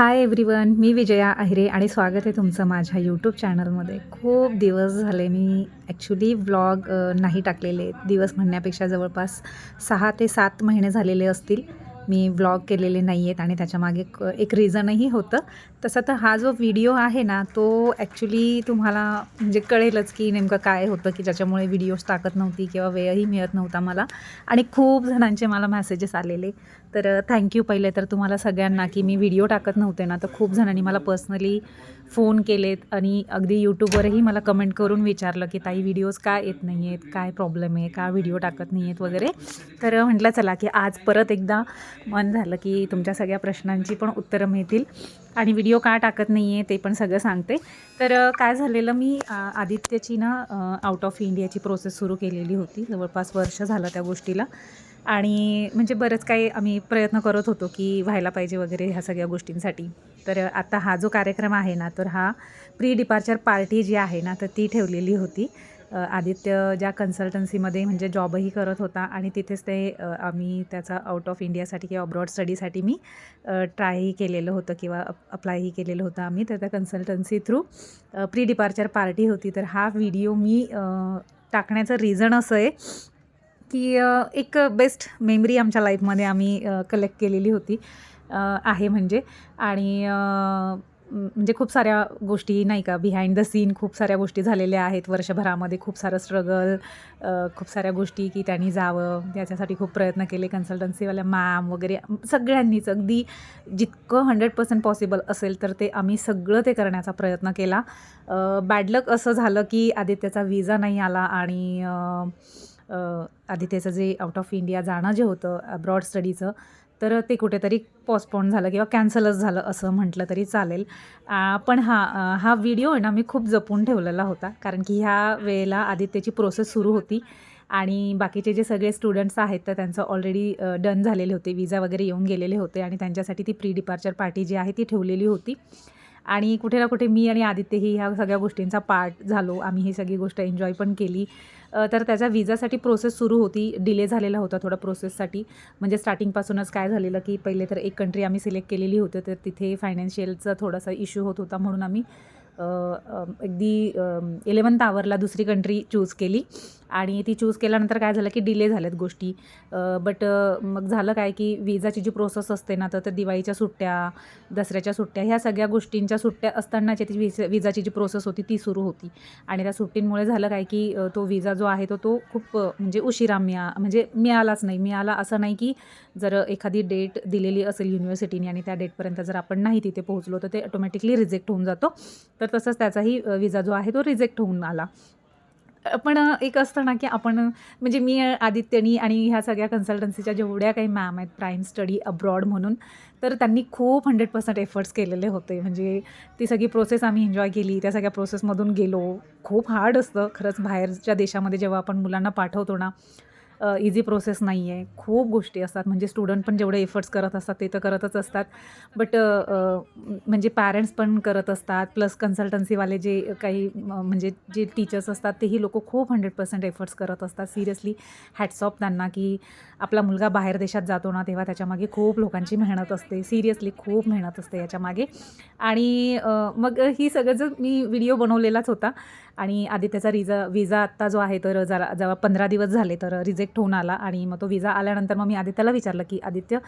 हाय everyone मी विजया अहिरे आणि स्वागत आहे तुमचं माझ्या यूट्यूब चॅनलमध्ये खूप दिवस झाले मी ॲक्च्युली व्लॉग नाही टाकलेले. दिवस म्हणण्यापेक्षा जवळपास सहा ते सात महिने झालेले असतील. मी व्लॉग केलेले नाही आहेत आणि त्याच्यामागे क एक रिझनही होतं. तसं तर हा जो व्हिडिओ आहे ना तो ॲक्च्युली तुम्हाला म्हणजे कळेलच की नेमकं काय होतं की ज्याच्यामुळे व्हिडिओज टाकत नव्हती किंवा वेळही मिळत नव्हता मला. आणि खूप जणांचे मला मेसेजेस आलेले. तर uh, थँक्यू पहिले तर तुम्हाला सगळ्यांना की मी व्हिडिओ टाकत नव्हते ना तर खूप जणांनी मला पर्सनली फोन केलेत आणि अगदी यूट्यूबवरही मला कमेंट करून विचारलं की ताई व्हिडिओज का येत नाही आहेत काय प्रॉब्लेम आहे? का व्हिडिओ टाकत नाही आहेत वगैरे. तर म्हटलं चला की आज परत एकदा मन झालं की तुमच्या सगळ्या प्रश्नांची पण उत्तरं मिळतील आणि व्हिडिओ का टाकत नाही आहे ते पण सगळं सांगते. तर काय झालेलं मी आदित्यची ना आउट ऑफ इंडियाची प्रोसेस सुरू केलेली होती. जवळपास वर्ष झालं त्या गोष्टीला. आणि म्हणजे बरंच काही आम्ही प्रयत्न करत होतो की व्हायला पाहिजे वगैरे ह्या सगळ्या गोष्टींसाठी. तर आता हा जो कार्यक्रम आहे ना तर हा प्री डिपार्चर पार्टी जी आहे ना तर ती ठेवलेली होती. आदित्य ज्या कन्सल्टन्सीमध्ये म्हणजे जॉबही करत होता आणि तिथेच ते आम्ही त्याचा आउट ऑफ इंडियासाठी किंवा अब्रॉड स्टडीसाठी मी ट्रायही केलेलं होतं किंवा अप्लायही केलेलं होतं आम्ही. तर त्या consultancy through pre departure party होती. तर हा व्हिडिओ मी टाकण्याचं रिझन असं आहे की एक बेस्ट मेमरी आमच्या लाईफमध्ये आम्ही कलेक्ट केलेली होती आहे म्हणजे. आणि म्हणजे खूप साऱ्या गोष्टी नाही का बिहाइंड द सीन खूप साऱ्या गोष्टी झालेल्या आहेत. वर्षभरामध्ये खूप सारं स्ट्रगल खूप साऱ्या गोष्टी की त्यांनी जावं त्याच्यासाठी खूप प्रयत्न केले. कन्सल्टन्सीवाल्या मॅम वगैरे सगळ्यांनीच. अगदी जितकं हंड्रेड पर्सेंट पॉसिबल असेल तर ते आम्ही सगळं ते करण्याचा प्रयत्न केला. बॅडलक असं झालं की आदित्यचा विजा नाही आला आणि आधी त्याचं आदित्यचं जे आउट ऑफ इंडिया जाणं जे होतं अब्रॉड स्टडीचं तर ते कुठेतरी पोस्टपोन झालं किंवा कॅन्सलच झालं असं म्हटलं तरी चालेल. पण हा हा व्हिडिओ आहे ना मी खूप जपून ठेवलेला होता कारण की ह्या वेळेला आदित्यची प्रोसेस सुरू होती आणि बाकीचे जे सगळे स्टुडंट्स आहेत तर त्यांचं ऑलरेडी डन झालेले होते विजा वगैरे येऊन गेलेले होते आणि त्यांच्यासाठी ती प्री डिपार्चर पार्टी जी आहे ती ठेवलेली होती. आणि कुठे ना कुठे मी आणि आदित्यही ह्या सगळ्या गोष्टींचा पार्ट झालो. आम्ही ही सगळी गोष्ट एन्जॉय पण केली. तर त्याच्या विजासाठी प्रोसेस सुरू होती. डिले झालेला होता थोडा प्रोसेससाठी म्हणजे स्टार्टिंगपासूनच काय झालेलं की पहिले तर एक कंट्री आम्ही सिलेक्ट केलेली होती. तर तिथे फायनान्शियलचा थोडासा इश्यू होत होता म्हणून आम्ही अगदी इलेवन्थ आवरला दुसरी कंट्री चूज केली. आणि ती चूज केल्यानंतर काय झालं की डिले झाल्यात गोष्टी. बट मग झालं काय की विजाची जी प्रोसेस असते ना तर दिवाळीच्या सुट्ट्या दसऱ्याच्या सुट्ट्या ह्या सगळ्या गोष्टींच्या सुट्ट्या असतानाची ती विज विजाची जी प्रोसेस होती ती सुरू होती. आणि त्या सुट्टींमुळे झालं काय की तो विजा जो आहे तो तो खूप म्हणजे उशिरा मिळा म्हणजे मिळालाच नाही. मिळाला असं नाही की जर एखादी डेट दिलेली असेल युनिव्हर्सिटीने आणि त्या डेटपर्यंत जर आपण नाही तिथे पोहोचलो तर ते ऑटोमॅटिकली रिजेक्ट होऊन जातो. तर तसंच त्याचाही विजा जो आहे तो रिजेक्ट होऊन आला. पण एक असतं ना की आपण म्हणजे मी आदित्यनी आणि ह्या सगळ्या कन्सल्टन्सीच्या जेवढ्या काही मॅम आहेत प्राईम स्टडी अब्रॉड म्हणून तर त्यांनी खूप हंड्रेड पर्सेंट एफर्ट्स केलेले होते. म्हणजे ती सगळी प्रोसेस आम्ही एन्जॉय केली त्या सगळ्या प्रोसेसमधून गेलो. खूप हार्ड असतं. खरंच बाहेरच्या देशामध्ये जेव्हा आपण मुलांना पाठवतो ना इझी प्रोसेस नाही आहे खूप गोष्टी असतात. म्हणजे स्टुडंट पण जेवढे एफर्ट्स करत असतात ते तर करतच असतात. बट म्हणजे पॅरेंट्स पण करत असतात. प्लस कन्सल्टन्सीवाले जे काही म्हणजे जे टीचर्स असतात तेही लोक खूप हंड्रेड पर्सेंट एफर्ट्स करत असतात. सिरियसली हॅट्स त्यांना की आपला मुलगा बाहेर देशात जातो ना तेव्हा त्याच्यामागे खूप लोकांची मेहनत असते. सिरियसली खूप मेहनत असते याच्यामागे आणि मग ही सगळं जर मी व्हिडिओ बनवलेलाच होता आणि आदित्यचा रिजा विजा आत्ता जो आहे तर जरा जेव्हा पंधरा दिवस झाले तर रिजेक्ट होऊन आला आणि मग तो विजा आल्यानंतर मग मी आदित्यला विचारलं की आदित्य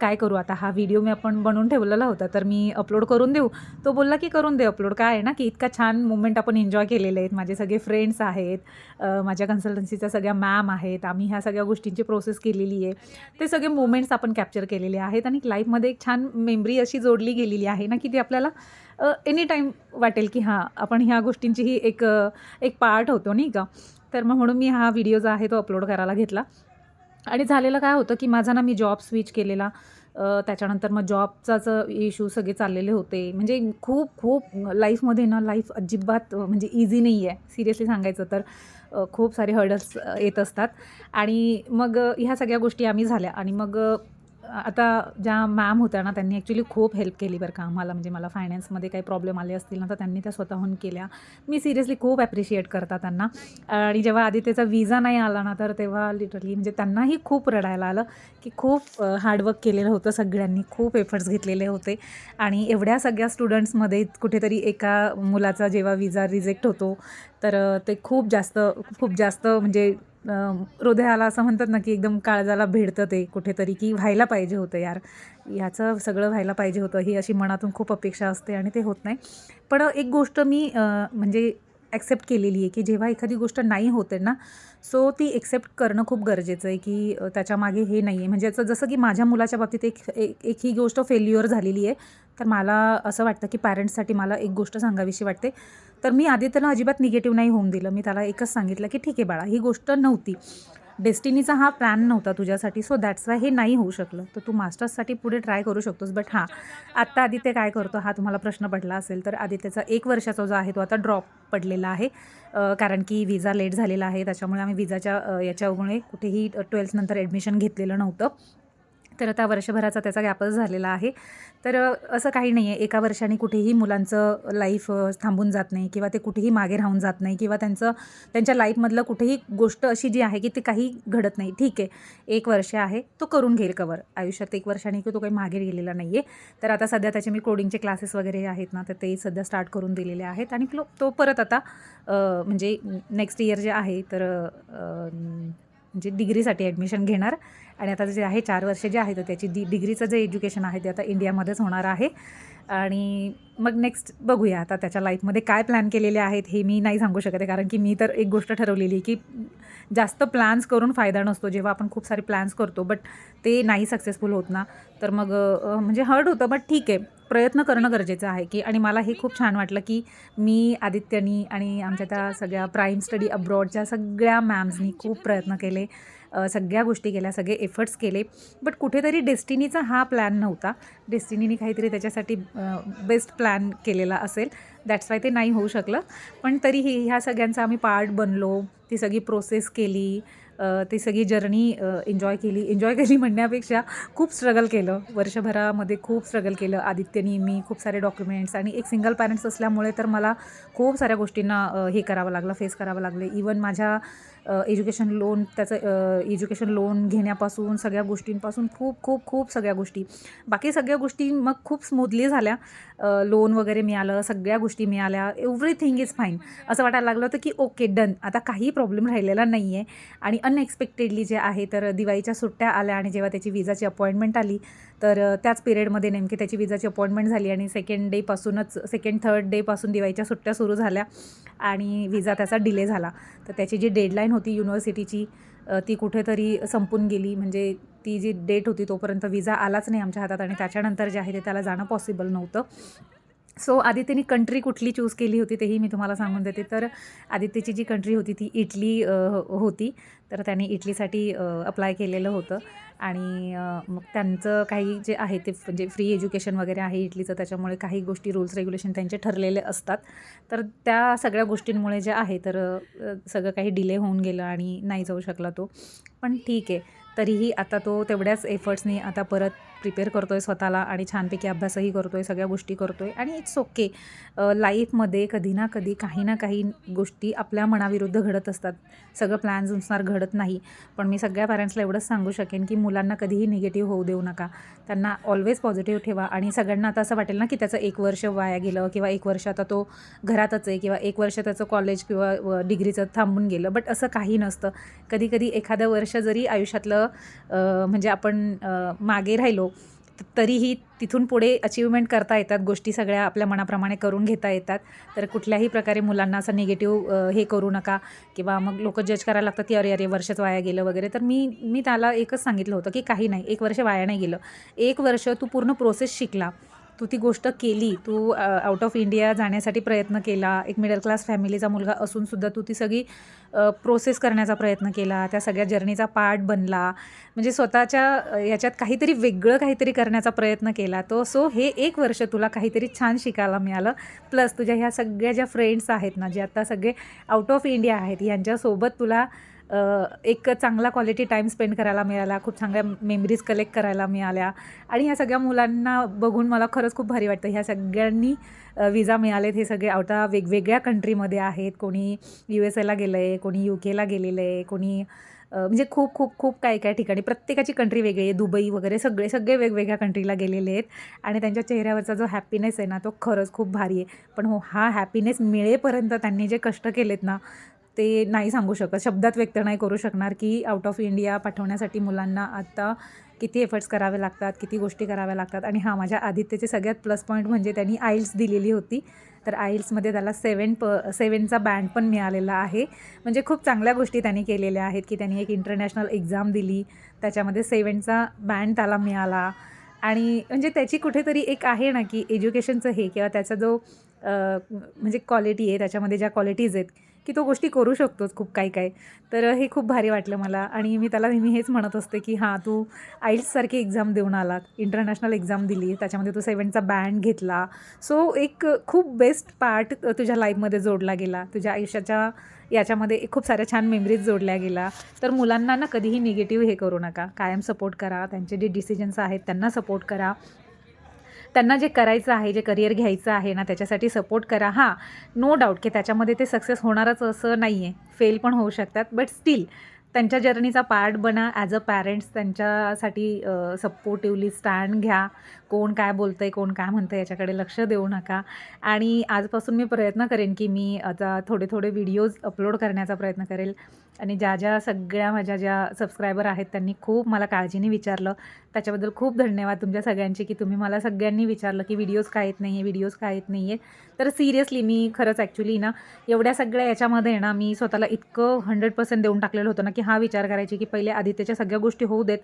काय करू आता? हा व्हिडिओ मी आपण बनवून ठेवलेला होता तर मी अपलोड करून देऊ? तो बोलला की करून दे अपलोड काय आहे ना की इतका छान मुवमेंट आपण एन्जॉय केलेले आहेत. माझे सगळे फ्रेंड्स आहेत माझ्या कन्सल्टन्सीच्या सगळ्या मॅम आहेत. आम्ही ह्या सगळ्या गोष्टींची प्रोसेस केलेली आहे. ते सगळे मुवमेंट्स आपण कॅप्चर केलेले आहेत आणि लाईफमध्ये एक छान मेमरी अशी जोडली गेलेली आहे ना की ती आपल्याला एनी टाईम वाटेल की हां आपण ह्या गोष्टींचीही एक एक पार्ट होतो नाही का? तर मग म्हणून मी हा व्हिडिओ जो आहे तो अपलोड करायला घेतला. आणि झालेलं काय होतं की माझा ना मी जॉब स्विच केलेला. त्याच्यानंतर मग जॉबचाच इश्यू सगळे चाललेले होते. म्हणजे खूप खूप लाईफमध्ये ना लाईफ अजिबात म्हणजे इझी नाही आहे सिरियसली सांगायचं तर खूप सारे हर्डल्स येत असतात. आणि मग ह्या सगळ्या गोष्टी आम्ही झाल्या. आणि मग आता ज्या मॅम होत्या ना त्यांनी ॲक्च्युली खूप हेल्प केली बरं का आम्हाला. म्हणजे मला फायनान्समध्ये काही प्रॉब्लेम आले असतील ना तर त्यांनी त्या स्वतःहून केल्या. मी सिरियसली खूप ॲप्रिशिएट करता त्यांना. आणि जेव्हा आधी त्याचा विजा नाही आला ना तर तेव्हा लिटरली म्हणजे त्यांनाही खूप रडायला आलं की खूप हार्डवर्क केलेलं होतं सगळ्यांनी. खूप एफर्ट्स घेतलेले होते. आणि एवढ्या सगळ्या स्टुडंट्समध्ये कुठेतरी एका मुलाचा जेव्हा विजा रिजेक्ट होतो तर ते खूप जास्त खूप जास्त म्हणजे हृदयाला असं म्हणतात ना की एकदम काळजाला भेडतं ते कुठेतरी की व्हायला पाहिजे होतं यार. याचं सगळं व्हायला पाहिजे होतं ही अशी मनातून खूप अपेक्षा असते आणि ते होत नाही. पण एक गोष्ट मी म्हणजे ॲक्सेप्ट केलेली आहे की जेव्हा एखादी गोष्ट नाही होते ना सो ती एक्सेप्ट करणं खूप गरजेचं आहे की त्याच्यामागे हे नाही आहे. म्हणजे याचं जसं की माझ्या मुलाच्या बाबतीत एक एक एक ही गोष्ट फेल्युअर झालेली आहे. तर मला असं वाटतं की पॅरेंट्ससाठी मला एक गोष्ट सांगावीशी वाटते. तर मी आधी त्याला अजिबात निगेटिव्ह नाही होऊन दिलं. मी त्याला एकच सांगितलं की ठीक आहे बाळा ही गोष्ट नव्हती. डेस्टिनीचा हा प्लॅन नव्हता तुझ्यासाठी सो दॅट्स वाय हे नाही होऊ शकलं. तर तू मास्टर्ससाठी पुढे ट्राय करू शकतोस बट हां आत्ता आदित्य काय करतो हा तुम्हाला प्रश्न पडला असेल तर आदित्यचा एक वर्षाचा जो आहे तो आता ड्रॉप पडलेला आहे. कारण की विजा लेट झालेला आहे त्याच्यामुळे आम्ही विजाच्या याच्यामुळे कुठेही ट्वेल्थनंतर ॲडमिशन घेतलेलं नव्हतं. तर आता वर्षभराचा त्याचा गॅपच झालेला आहे. तर असं काही नाही आहे एका वर्षाने कुठेही मुलांचं लाईफ थांबून जात नाही किंवा ते कुठेही मागे राहून जात नाही किंवा त्यांचं त्यांच्या लाईफमधलं कुठेही गोष्ट अशी जी आहे की ते काही घडत नाही. ठीक आहे. एक वर्ष आहे. तो करून घेईल कवर आयुष्यात एक वर्षाने की तो काही मागे गेलेला नाही आहे तर आता सध्या त्याचे मी कोडिंगचे क्लासेस वगैरे आहेत ना तर ते सध्या स्टार्ट करून दिलेले आहेत. आणि तो तो परत आता म्हणजे नेक्स्ट इयर जे आहे तर म्हणजे डिग्रीसाठी ॲडमिशन घेणार. आणि आता जे आहे चार वर्ष जे आहे तर त्याची डी डिग्रीचं जे एज्युकेशन आहे ते आता इंडियामध्येच होणार आहे. आणि मग नेक्स्ट बघूया आता त्याच्या लाईफमध्ये काय प्लॅन केलेले आहेत हे मी नाही सांगू शकत आहे कारण की मी तर एक गोष्ट ठरवलेली आहे की जास्त प्लॅन्स करून फायदा नसतो जेव्हा आपण खूप सारे प्लॅन्स करतो बट ते नाही सक्सेसफुल होत ना. तर मग म्हणजे हर्ट होतं बट ठीक आहे. प्रयत्न करणं गरजेचं आहे की आणि मला हे खूप छान वाटलं की मी आदित्यनी आणि आमच्या त्या सगळ्या प्राईम स्टडी अब्रॉडच्या सगळ्या मॅम्सनी खूप प्रयत्न केले. सगळ्या गोष्टी केल्या सगळे एफर्ट्स केले. बट कुठेतरी डेस्टिनीचा हा प्लॅन नव्हता. डेस्टिनीने काहीतरी त्याच्यासाठी बेस्ट प्लॅन केलेला असेल. दॅट्स वाय ते नाही होऊ शकलं. पण तरीही ह्या सगळ्यांचा आम्ही पार्ट बनलो. ती सगळी प्रोसेस केली. ती सगळी जर्नी एन्जॉय केली. एन्जॉय केली म्हणण्यापेक्षा खूप स्ट्रगल केलं. वर्षभरामध्ये खूप स्ट्रगल केलं. आदित्यनी मी खूप सारे डॉक्युमेंट्स आणि एक सिंगल पॅरेंट्स असल्यामुळे तर मला खूप साऱ्या गोष्टींना हे करावं लागलं फेस करावं लागलं. इवन माझ्या एज्युकेशन लोन त्याचं एज्युकेशन लोन घेण्यापासून सगळ्या गोष्टींपासून खूप खूप खूप सगळ्या गोष्टी. बाकी सगळ्या गोष्टी मग खूप स्मूथली झाल्या. लोन वगैरे मिळालं सगळ्या गोष्टी मिळाल्या. एव्हरीथिंग इज फाईन असं वाटायला लागलं होतं की ओके डन आता काही प्रॉब्लेम राहिलेला नाही आहे आणि अनएक्सपेक्टेडली जे आहे तर दिवाळीच्या सुट्ट्या आल्या आणि जेव्हा त्याची विजाची अपॉइंटमेंट आली तर त्याच पिरियडमध्ये नेमकी त्याची विजाची अपॉइंटमेंट झाली आणि सेकंड डेपासूनच सेकंड थर्ड डेपासून दिवाळीच्या सुट्ट्या सुरू झाल्या आणि विजा त्याचा डिले झाला. तर त्याची जी डेडलाईन होती युनिव्हर्सिटीची ती कुठेतरी संपून गेली. म्हणजे ती जी डेट होती तोपर्यंत विजा आलाच नाही आमच्या हातात आणि त्याच्यानंतर जे आहे ते त्याला जाणं पॉसिबल नव्हतं. सो आदित्यनी कंट्री कुठली चूज केली होती तेही मी तुम्हाला सांगून देते. तर आदित्यची जी कंट्री होती ती इटली हो, होती. तर त्याने इटलीसाठी अप्लाय केलेलं होतं. आणि मग त्यांचं काही जे आहे ते म्हणजे फ्री एज्युकेशन वगैरे आहे इटलीचं त्याच्यामुळे काही गोष्टी रूल्स रेग्युलेशन त्यांचे ठरलेले असतात. तर त्या सगळ्या गोष्टींमुळे जे आहे तर सगळं काही डिले होऊन गेलं आणि नाही जाऊ शकला तो. पण ठीक आहे. तरीही आता तो तेवढ्याच एफर्ट्सनी आता परत प्रिपेअर करतो आहे स्वतःला आणि छानपैकी अभ्यासही करतो आहे सगळ्या गोष्टी करतो आहे आणि इट्स ओके लाईफमध्ये कधी ना कधी काही ना काही गोष्टी आपल्या मनाविरुद्ध घडत असतात. सगळं प्लॅन्स प्लॅन्सनुसार घडत नाही. पण मी सगळ्या पॅरेंट्सला एवढंच सांगू शकेन की मुलांना कधीही निगेटिव्ह होऊ देऊ नका. त्यांना ऑलवेज पॉझिटिव्ह ठेवा आणि सगळ्यांना आता असं वाटेल ना की त्याचं एक वर्ष वाया गेलं किंवा एक वर्ष आता तो घरातच आहे किंवा एक वर्ष त्याचं कॉलेज किंवा डिग्रीचं थांबून गेलं. बट असं काही नसतं. कधी कधी एखादं वर्ष जरी आयुष्यातलं म्हणजे आपण मागे राहिलो तरीही तिथून पुढे अचिव्हमेंट करता येतात. गोष्टी सगळ्या आपल्या मनाप्रमाणे करून घेता येतात. तर कुठल्याही प्रकारे मुलांना असं निगेटिव्ह हे करू नका किंवा मग लोक जज करायला लागतात की अरे अरे वर्षच वाया गेलं वगैरे. तर मी मी त्याला एकच सांगितलं होतं की काही नाही. एक वर्ष वाया नाही गेलं. एक वर्ष तू पूर्ण प्रोसेस शिकला. तू ती गोष्ट केली तू आउट ऑफ इंडिया जाण्यासाठी प्रयत्न केला एक मिडल क्लास फॅमिलीचा मुलगा असूनसुद्धा तू ती सगळी प्रोसेस करण्याचा प्रयत्न केला त्या सगळ्या जर्नीचा पार्ट बनला. म्हणजे स्वतःच्या याच्यात काहीतरी वेगळं काहीतरी करण्याचा प्रयत्न केला. तो सो हे एक वर्ष तुला काहीतरी छान शिकायला मिळालं. प्लस तुझ्या ह्या सगळ्या ज्या फ्रेंड्स आहेत ना जे आता सगळे आउट ऑफ इंडिया आहेत यांच्यासोबत तुला एक चांगला क्वालिटी टाईम स्पेंड करायला मिळाला खूप चांगल्या मेमरीज कलेक्ट करायला मिळाल्या. आणि ह्या सगळ्या मुलांना बघून मला खरंच खूप भारी वाटतं. ह्या सगळ्यांनी विजा मिळालेत. हे सगळे आता वेगवेगळ्या कंट्रीमध्ये आहेत. कोणी यू एस एला गेलं आहे कोणी यू केला गेलेलं आहे कोणी म्हणजे खूप खूप खूप काय काय ठिकाणी. प्रत्येकाची कंट्री वेगळी आहे. दुबई वगैरे सगळे सगळे वेगवेगळ्या कंट्रीला गेलेले आहेत. आणि त्यांच्या चेहऱ्यावरचा जो हॅपीनेस आहे ना तो खरंच खूप भारी आहे. पण हो हा हॅपीनेस मिळेपर्यंत त्यांनी जे कष्ट केलेत ना ते नाही सांगू शकत. शब्दात व्यक्त नाही करू शकणार की आउट ऑफ इंडिया पाठवण्यासाठी मुलांना आता किती एफर्ट्स करावे लागतात किती गोष्टी कराव्या लागतात. आणि हां माझ्या आदित्यचे सगळ्यात प्लस पॉईंट म्हणजे त्यांनी आईल्स दिलेली होती. तर आईल्समध्ये त्याला सेवन प सेवनचा बँड पण मिळालेला आहे. म्हणजे खूप चांगल्या गोष्टी त्यांनी केलेल्या आहेत की त्यांनी एक इंटरनॅशनल एक्झाम दिली त्याच्यामध्ये सेवनचा बँड त्याला मिळाला. आणि म्हणजे त्याची कुठेतरी एक आहे ना की एज्युकेशनचं हे किंवा त्याचा जो म्हणजे क्वालिटी आहे त्याच्यामध्ये ज्या क्वालिटीज आहेत की तो गोष्टी करू शकतोच खूप काही काय तर हे खूप भारी वाटलं मला आणि मी त्याला नेहमी हेच म्हणत असते की हां तू आईल्ससारखी एक्झाम देऊन आलात इंटरनॅशनल एक्झाम दिली त्याच्यामध्ये तू सेवनचा बँड घेतला. सो एक खूप बेस्ट पार्ट तुझ्या लाईफमध्ये जोडला गेला. तुझ्या आयुष्याच्या याच्यामध्ये खूप साऱ्या छान मेमरीज जोडल्या गेला. तर मुलांना ना कधीही निगेटिव्ह हे करू नका. कायम सपोर्ट करा. त्यांचे जे डिसिजन्स आहेत त्यांना सपोर्ट करा. त्यांना जे करायचं आहे जे करिअर घ्यायचं आहे ना त्याच्यासाठी सपोर्ट करा. हां नो डाऊट की त्याच्यामध्ये ते सक्सेस होणारच असं नाही आहे फेल पण होऊ शकतात बट स्टील त्यांच्या जर्नीचा पार्ट बना ॲज अ पॅरेंट्स त्यांच्यासाठी सपोर्टिवली स्टँड घ्या. कोण काय बोलतं आहे कोण काय म्हणतं आहे याच्याकडे लक्ष देऊ नका. आणि आजपासून मी प्रयत्न करेन की मी आता थोडे थोडे व्हिडिओज अपलोड करण्याचा प्रयत्न करेल. आणि ज्या ज्या सगळ्या माझ्या ज्या सबस्क्रायबर आहेत त्यांनी खूप मला काळजीने विचारलं. त्याच्याबद्दल खूप धन्यवाद तुमच्या सगळ्यांचे की तुम्ही मला सगळ्यांनी विचारलं की व्हिडिओज काय येत नाही आहे व्हिडिओज काय येत नाही आहे तर सिरियसली मी खरंच ॲक्च्युली ना एवढ्या सगळ्या याच्यामध्ये ना मी स्वतःला इतकं हंड्रेड पर्सेंट देऊन टाकलेलं होतं ना की हा विचार करायची की पहिले आदित्यच्या सगळ्या गोष्टी होऊ देत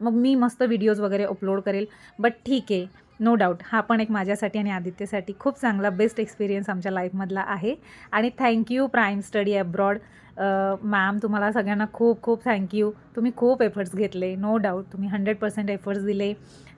मग मी मस्त व्हिडिओज वगैरे अपलोड करेल. बट ठीक आहे नो डाऊट हा पण एक माझ्यासाठी आणि आदित्यसाठी खूप चांगला बेस्ट एक्सपिरियन्स आमच्या लाईफमधला आहे. आणि thank you prime study abroad ma'am तुम्हाला सगळ्यांना खूप खूप थँक्यू तुम्ही खूप एफर्ट्स घेतले नो डाऊट तुम्ही हंड्रेड पर्सेंट एफर्ट्स दिले.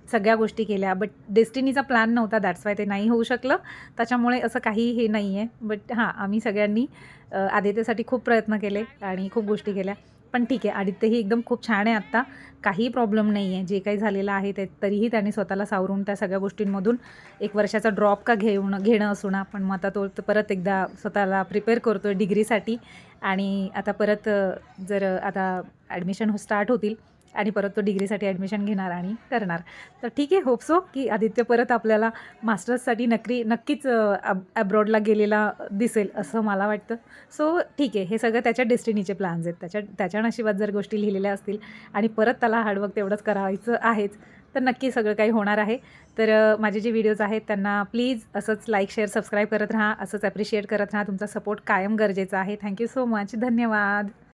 सगळ्या गोष्टी केल्या बट डेस्टिनीचा प्लॅन नव्हता. दॅट्स वाय ते नाही होऊ शकलं. त्याच्यामुळे असं काही हे नाही आहे बट हां आम्ही सगळ्यांनी आदित्यसाठी खूप प्रयत्न केले आणि खूप गोष्टी केल्या. पण ठीक आहे आदित्यही एकदम खूप छान आहे आत्ता. काही प्रॉब्लेम नाही आहे जे काही झालेलं आहे ते तरीही त्यांनी स्वतःला सावरून त्या सगळ्या गोष्टींमधून एक वर्षाचा ड्रॉप का घेऊन घेणं असून पण मग आता तो परत एकदा स्वतःला प्रिपेअर करतो आहे डिग्रीसाठी आणि आता परत जर आता ॲडमिशन स्टार्ट हो, होतील आणि परत तो डिग्रीसाठी ॲडमिशन घेणार आणि करणार. तर ठीक आहे होप सो की आदित्य परत आपल्याला मास्टर्ससाठी नक्की नक्कीच ॲब्रॉडला गेलेला दिसेल असं मला वाटतं. सो ठीक आहे हे सगळं त्याच्या डेस्टिनीचे प्लॅन्स आहेत. त्याच्या त्याच्या नशिबात जर गोष्टी लिहिलेल्या असतील आणि परत त्याला हार्डवर्क तेवढंच करायचं आहेच तर नक्की सगळं काही होणार आहे. तर माझे जे व्हिडिओज आहेत त्यांना प्लीज असंच लाईक शेअर सबस्क्राईब करत राहा. असंच ॲप्रिशिएट करत राहा. तुमचा सपोर्ट कायम गरजेचा आहे. थँक्यू सो मच धन्यवाद.